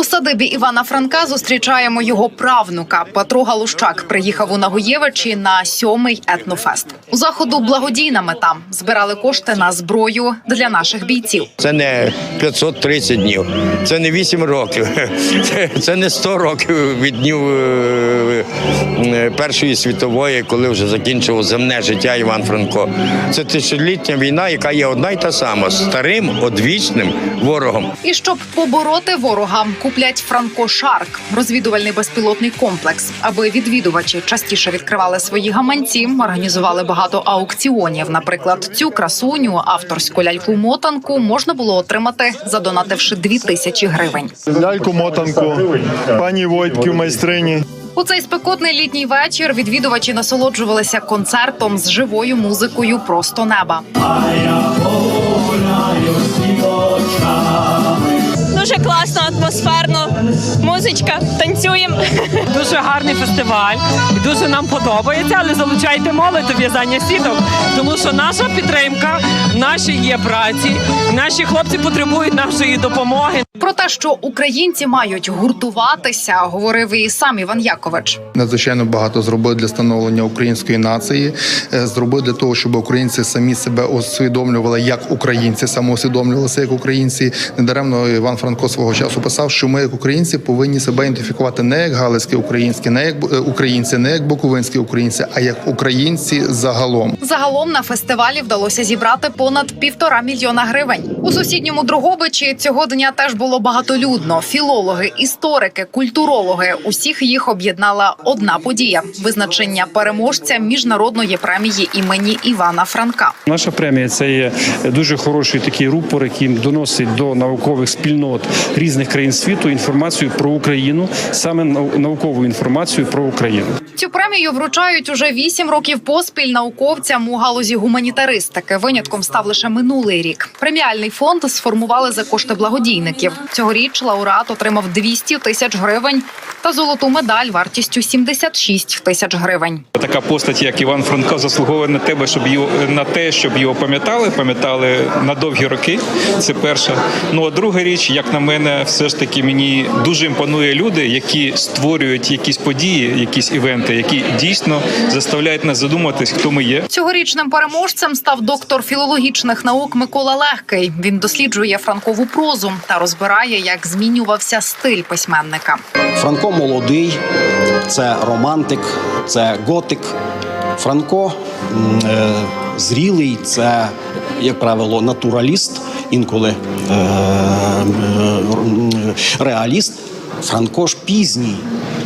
У садибі Івана Франка зустрічаємо його правнука. Петро Галущак приїхав у Нагоєвичі на сьомий етнофест. У заходу благодійна мета збирали кошти на зброю для наших бійців. Це не 530 днів, це не 8 років, це, це не 100 років від днів е, е, Першої світової, коли вже закінчив земне життя Іван Франко. Це тисячолітня війна, яка є одна й та сама старим одвічним ворогом. І щоб побороти ворога, куплять Франко Шарк, розвідувальний безпілотний комплекс. Аби відвідувачі частіше відкривали свої гаманці, організували багато аукціонів. Наприклад, цю красуню авторську ляльку мотанку можна було отримати, задонативши дві тисячі гривень. ляльку мотанку, пані Войтків майстрині. У цей спекотний літній вечір відвідувачі насолоджувалися концертом з живою музикою просто неба. Атмосферно, музичка, танцюємо. Дуже гарний фестиваль, дуже нам подобається, але залучайте молодь в'язання сіток, тому що наша підтримка в нашій є праці. Наші хлопці потребують нашої допомоги. Про те, що українці мають гуртуватися, говорив і сам Іван Якович. надзвичайно багато зробив для становлення української нації. е, Зробив для того, щоб українці самі себе усвідомлювали як українці, самоусвідомлювалися як українці. Недаремно Іван Франко свого часу писав, що ми, як українці, повинні себе ідентифікувати не як галицькі українські, не як е, українці, не як буковинські українці, а як українці загалом. Загалом на фестивалі вдалося зібрати понад півтора мільйона гривень. У сусідньому Другобичі цього дня теж було багатолюдно. Філологи, історики, культурологи усіх їх об'єднала одна подія: визначення переможця міжнародної премії імені Івана Франка. Наша премія це є дуже хороший такий рупор, який доносить до наукових спільнот різних країн світу інформацію про Україну, саме нау- наукову інформацію про Україну. Цю премію вручають уже вісім років поспіль науковцям у галузі гуманітаристики. Винятком став лише минулий рік. Преміальний фонд сформували за кошти благодійників. Цьогоріч лауреат отримав 200 тисяч гривень та золоту медаль вартістю 76 тисяч гривень. Така постать, як Іван Франко, заслуговує на тебе, щоб його на те, щоб його пам'ятали, пам'ятали на довгі роки. Це перша. Ну а друга річ, як на мене, все ж таки мені дуже імпонує люди, які створюють якісь події, якісь івенти, які дійсно заставляють нас задуматись, хто ми є. Цьогорічним переможцем став доктор філологічних наук Микола Легкий. Він досліджує франкову прозу та розбирає, як змінювався стиль письменника. Франко молодий, це романтик, це готик. Франко е, зрілий, це, як правило, натураліст, інколи е, е, реаліст. Франко ж пізній,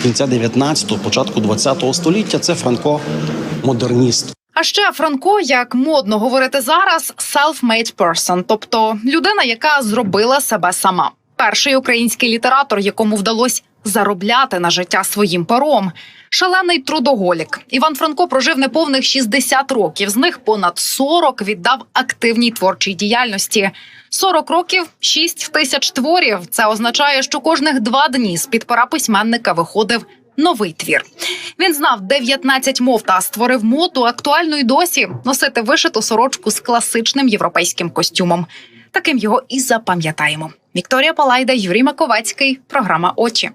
кінця 19-го, початку 20-го століття. Це Франко модерніст. А ще Франко, як модно говорити зараз, self-made person, тобто людина, яка зробила себе сама. Перший український літератор, якому вдалося заробляти на життя своїм пером. Шалений трудоголік. Іван Франко прожив неповних 60 років. З них понад 40 віддав активній творчій діяльності. 40 років 6 тисяч творів. Це означає, що кожних два дні з під пера письменника виходив новий твір. Він знав 19 мов та створив моду актуальну й досі носити вишиту сорочку з класичним європейським костюмом. Таким його і запам'ятаємо. Вікторія Палайда, Юрій Маковецький. Програма Очі.